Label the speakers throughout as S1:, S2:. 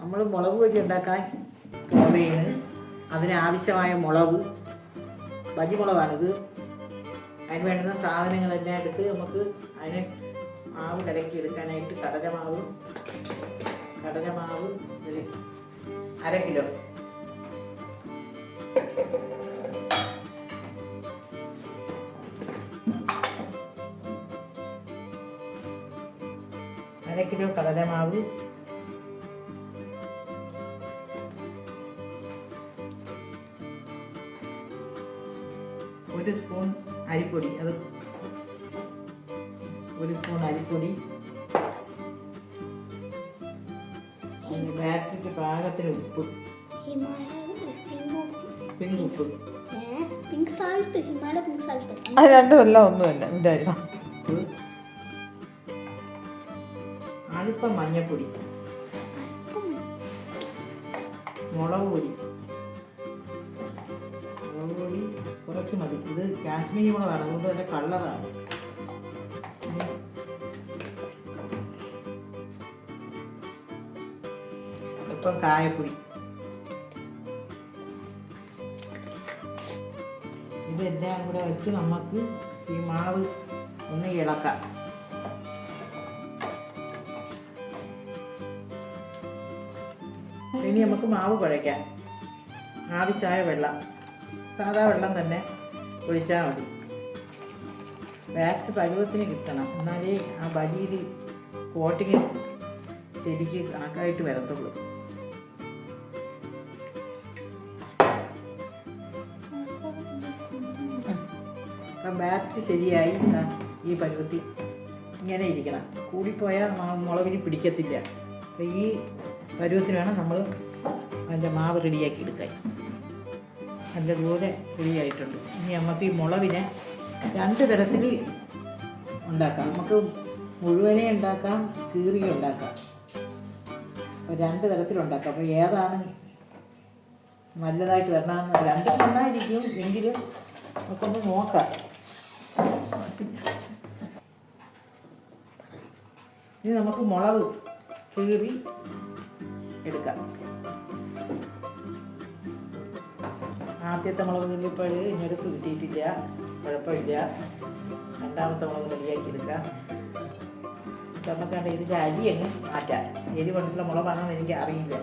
S1: നമ്മൾ മുളക് വെച്ച് ഉണ്ടാക്കാൻ പോവുകയാണ്. അതിനാവശ്യമായ മുളക് ബജിമുളകാണിത് അതിന് വേണ്ടുന്ന സാധനങ്ങളെല്ലാം എടുത്ത് നമുക്ക് അതിന് മാവ് കലക്കി എടുക്കാനായിട്ട് കടലമാവ് കടലമാവ് അര കിലോ. അര കിലോ കടലമാവ് ഒരു സ്പൂൺ അരിപ്പൊടി അത് ഒരു സ്പൂൺ അരിപ്പൊടി. ബാറ്ററിക്ക് പാകത്തിന് ഉപ്പ്. പിങ്ക് ഉപ്പ്.
S2: Pink salt Himalaya pink salt
S3: അത് രണ്ടുമല്ല എല്ലാം ഒന്നുമല്ല
S1: എന്തായാലും. അല്പം മഞ്ഞപ്പൊടി. മുളക് പൊടി മുളക് പൊടി കുറച്ച് മതി. ഇത് കാശ്മീരി മുളകാണ്. അതുകൊണ്ട് തന്നെ കളറാണ്. ഇപ്പം കായപ്പൊടി. ഇതെല്ലാം കൂടെ വെച്ച് നമുക്ക് ഈ മാവ് ഒന്ന് ഇളക്കാം. ഇനി നമുക്ക് മാവ് കുഴയ്ക്കാം. ആവശ്യമായ വെള്ളം. സാധാ വെള്ളം തന്നെ ഒഴിച്ചാൽ മതി. ബാറ്റ് പരുവത്തിന് കിട്ടണം. എന്നാലേ ആ ബലിയിൽ കോട്ടിങ് ശരിക്ക് കണക്കായിട്ട് വരത്തുള്ളൂ. അപ്പം ബാറ്റ് ശരിയായി ഈ പരുവത്തിൽ ഇങ്ങനെ ഇരിക്കണം. കൂടിപ്പോയാൽ മുളകിന് പിടിക്കത്തില്ല. അപ്പം ഈ പരുവത്തിന് വേണം നമ്മൾ അതിന്റെ മാവ് റെഡിയാക്കി എടുക്കാൻ. നല്ലതുപോലെ റെഡിയായിട്ടുണ്ട്. ഇനി നമുക്ക് ഈ മുളവിനെ രണ്ട് തരത്തിൽ ഉണ്ടാക്കാം. നമുക്ക് മുഴുവനെ ഉണ്ടാക്കാം കീറി ഉണ്ടാക്കാം. രണ്ട് തരത്തിലുണ്ടാക്കാം അപ്പോൾ ഏതാണ് നല്ലതായിട്ട് വരണമെന്ന് രണ്ടും നന്നായിരിക്കും എങ്കിലും നമുക്കൊന്ന് നോക്കാം. ഇനി നമുക്ക് മുളക് കീറി എടുക്കാം. ആദ്യത്തെ മുളക് മുല്ലിപ്പഴ് ഇനി എടുത്ത് കിട്ടിയിട്ടില്ല. കുഴപ്പമില്ല രണ്ടാമത്തെ മുളക് റെഡിയാക്കി എടുക്കാം. നമുക്കാണ്ട് ഇതിന്റെ അരി അങ്ങ് മാറ്റാം. എരി കൊണ്ടുള്ള മുളകാണെന്ന് എനിക്ക് അറിയില്ല.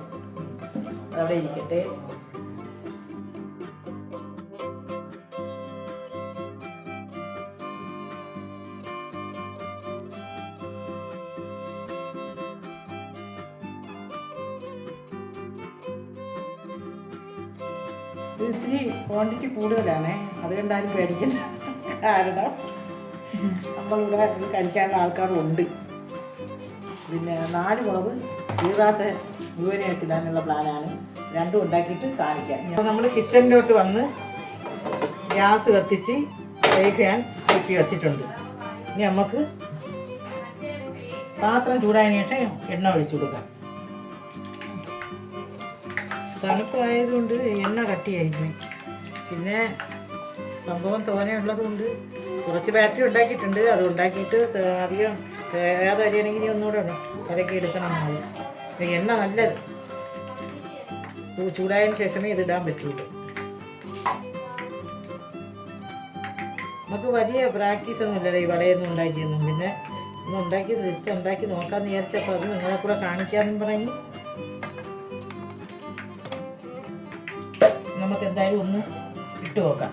S1: അതവിടെ ഇരിക്കട്ടെ. ഇത് ഇത്തിരി ക്വാണ്ടിറ്റി കൂടുതലാണേ. അതുകൊണ്ടാരും പേടിക്കണ്ട. കാരണം നമ്മളിവിടെ ഇത് കഴിക്കാനുള്ള ആൾക്കാരുണ്ട്. പിന്നെ നാല് മുളക് തീരാത്ത മുഴുവനെ വെച്ചിടാനുള്ള പ്ലാനാണ്. രണ്ടും ഉണ്ടാക്കിയിട്ട് കാണിക്കാം. അപ്പോൾ നമ്മൾ കിച്ചണിലോട്ട് വന്ന് ഗ്യാസ് കത്തിച്ച് ഞാൻ പൊക്കി വെച്ചിട്ടുണ്ട്. ഇനി നമുക്ക് പാത്രം ശേഷം എണ്ണ ഒഴിച്ചു കൊടുക്കാം. തണുപ്പായതുകൊണ്ട് എണ്ണ കട്ടിയായിപ്പോയി. പിന്നെ സംഭവം തോനെയുള്ളത് ഉള്ളതുകൊണ്ട് കുറച്ച് ബാറ്ററി ഉണ്ടാക്കിയിട്ടുണ്ട്. അത് ഉണ്ടാക്കിയിട്ട് അധികം ഏത് അരിയാണെങ്കിൽ ഇനി ഒന്നുകൂടെ ഇടണം. കലക്കി എടുക്കണം അപ്പോൾ എണ്ണ നല്ലത്. ചൂടായതിന് ശേഷമേ ഇത് ഇടാൻ പറ്റുള്ളൂ. നമുക്ക് വലിയ പ്രാക്ടീസ് ഒന്നും ഇല്ലല്ലോ ഈ വളയൊന്നും ഉണ്ടാക്കിയൊന്നും. പിന്നെ ഒന്ന് ഉണ്ടാക്കി ലിസ്റ്റ് ഉണ്ടാക്കി നോക്കാമെന്ന് വിചാരിച്ചപ്പോൾ അത് നിങ്ങളെ കൂടെ കാണിക്കാമെന്നും പറഞ്ഞു. നമുക്ക് എന്തായാലും ഒന്ന് ഇട്ട് നോക്കാം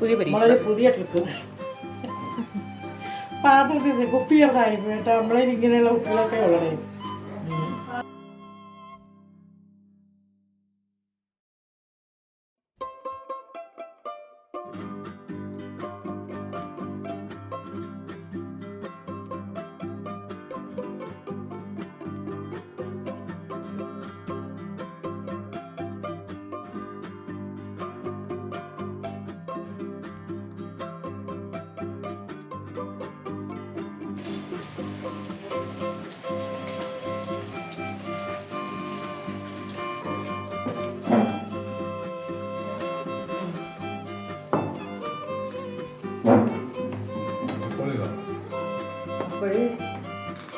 S3: പുതിയ
S1: നമ്മളൊരു പുതിയ ട്രിപ്പ് പാത്രത്തിൽ നിന്ന് കുപ്പി ചെറുതായിരുന്നു കേട്ടോ. നമ്മളെ ഇങ്ങനെയുള്ള കുപ്പികളൊക്കെ ഉള്ളതേ. അപ്പോഴ്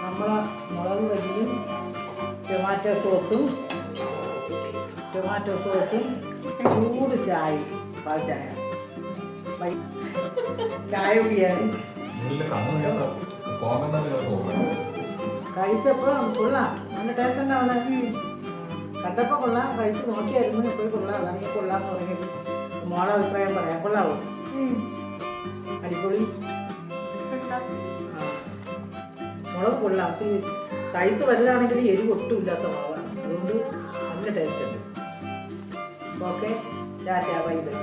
S1: നമ്മളെ മുളക് ബജിയും ടൊമാറ്റോ സോസും ടൊമാറ്റോ സോസും ചൂട് ചായ പാൽ ചായ. ചായ കുടിയാണ്. കഴിച്ചപ്പോൾ കൊള്ളാം. നല്ല ടേസ്റ്റ് ഉണ്ടാവുന്ന കണ്ടപ്പോൾ കൊള്ളാം. കഴിച്ച് നോക്കിയായിരുന്നു. എപ്പോഴും കൊള്ളാം. അതാണ് ഈ കൊള്ളാന്ന് പറഞ്ഞത് മോളെ അഭിപ്രായം പറയാം. കൊള്ളാവോ? അടിപൊളി. മുളക് കൊള്ളാം സൈസ് വലുതാണെങ്കിൽ എരിവ് ഒട്ടും ഇല്ലാത്ത മാവാണ്. അതുകൊണ്ട് നല്ല ടേസ്റ്റ് ഉണ്ട്. Okay tata bye bye